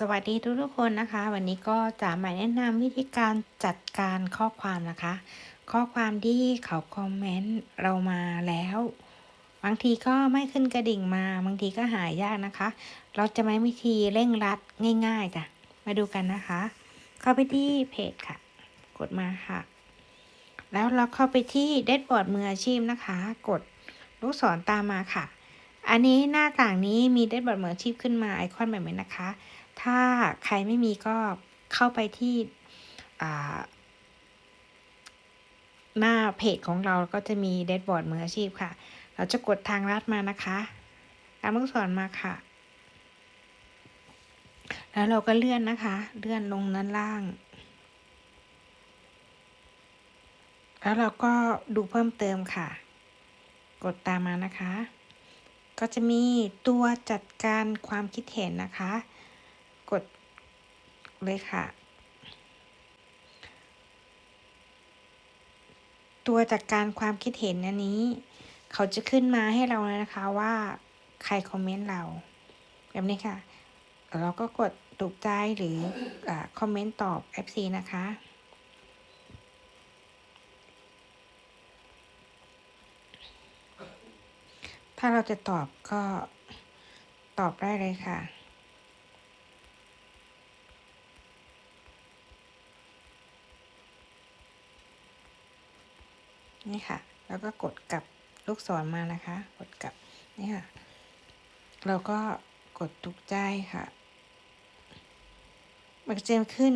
สวัสดีทุกทุกๆคนนะคะ วันนี้ก็จะมาแนะนำวิธีการจัดการข้อความนะคะ ข้อความที่เขาคอมเมนต์เรามาแล้ว บางทีก็ไม่ขึ้นกระดิ่งมาบางทีก็หายากนะคะ เราจะไม่วิธีเร่งรัดง่ายๆจ้ะมาดูกันนะคะ เข้าไปที่เพจค่ะ กดมาค่ะ แล้วเราเข้าไปที่เดดบอร์ดมืออาชีพนะคะ กดลูกศรตามมาค่ะอันนี้หน้าต่างนี้มีเดดบอร์ดมืออาชีพขึ้นมาไอคอนแบบนี้นะคะ ถ้าใครไม่มีก็เข้าไปที่หน้าเพจของเราก็จะมีเดดบอร์ดมืออาชีพค่ะ เราจะกดทางลัดมานะคะตามลูกศรมาค่ะ แล้วเราก็เลื่อนนะคะ เลื่อนลงนั้นล่าง แล้วเราก็ดูเพิ่มเติมค่ะ กดตามมานะคะ ก็จะมีตัวจัดการความคิดเห็นนะคะ กดเลยค่ะ ตัวจัดการความคิดเห็นอันนี้ เขาจะขึ้นมาให้เราเลยนะคะว่าใครคอมเมนต์เรา แบบนี้ค่ะ เราก็กดถูกใจหรืออคอมเมนต์ตอบ FC นะคะถ้าเราจะตอบก็ตอบได้เลยค่ะ นี่ค่ะ แล้วก็กดกลับลูกศรมานะคะ กดกลับนี่ค่ะ เราก็กดทุกใจค่ะมันจะขึ้น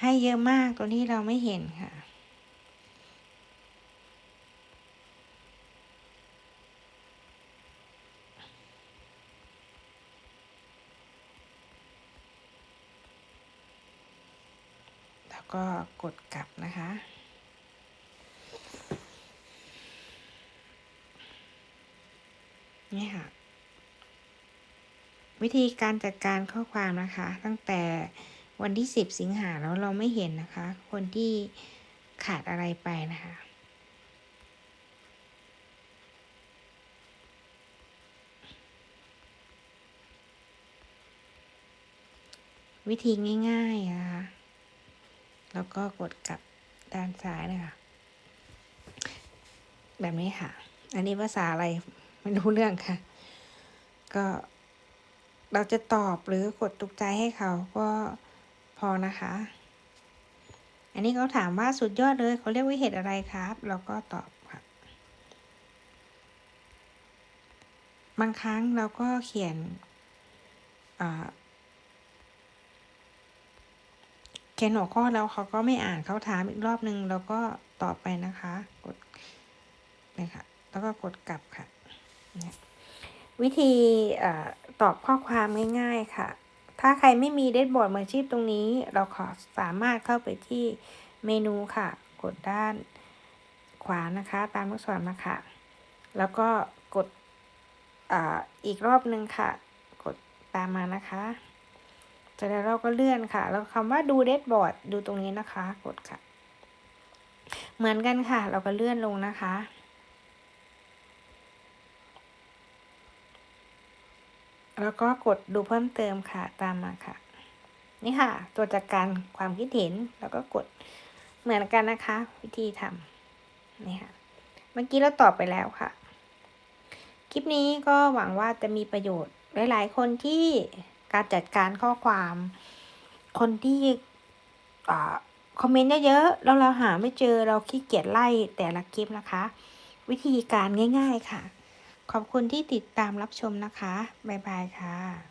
ให้เยอะมากตัวนี้เราไม่เห็นค่ะ ก็กดกลับนะคะ นี่ค่ะ วิธีการจัดการข้อความนะคะ ตั้งแต่วันที่ 10 สิงหาแล้วเราไม่เห็นนะคะ คนที่ขาดอะไรไปนะคะวิธีง่ายๆนะคะ แล้วก็กดกลับด้านซ้ายเลยค่ะแบบนี้ค่ะ อันนี้ภาษาอะไรไม่รู้เรื่องค่ะ ก็เราจะตอบหรือกดตุกใจให้เขาก็พอนะคะ อันนี้เขาถามว่าสุดยอดเลยเขาเรียกว่าเห็ดอะไรครับ เราก็ตอบค่ะบางครั้งเราก็เขียนเขียนหัวข้อแล้วเขาก็ไม่อ่านเขาถามอีกรอบนึงเราก็ตอบไปนะคะ กดเลยค่ะแล้วก็กดกลับค่ะ วิธีอตอบข้อความง่าย ๆ ค่ะ ถ้าใครไม่มีเดชบอร์ดมืออาชีพตรงนี้ เราขอสามารถเข้าไปที่เมนูค่ะ กดด้านขวานะคะ ตามลูกศรมาค่ะ แล้วก็กดออีกรอบนึงค่ะ กดตามมานะคะ เสร็จแล้วเราก็เลื่อนค่ะ แล้วคำว่าดูเดชบอร์ดดูตรงนี้นะคะ กดค่ะ เหมือนกันค่ะ เราก็เลื่อนลงนะคะแล้วก็กดดูเพิ่มเติมค่ะตามมาค่ะ นี่ค่ะ ตัวจัดการความคิดเห็นแล้วก็กดเหมือนกันนะคะ วิธีทำนี่ค่ะเมื่อกี้เราตอบไปแล้วค่ะ คลิปนี้ก็หวังว่าจะมีประโยชน์หลายๆคนที่ การจัดการข้อความ คนที่คอมเมนต์เยอะๆแล้วเราหาไม่เจอเราขี้เกียจไล่แต่ละคลิปนะคะ วิธีการง่าย ๆค่ะ ขอบคุณที่ติดตามรับชมนะคะ บ๊ายบายค่ะ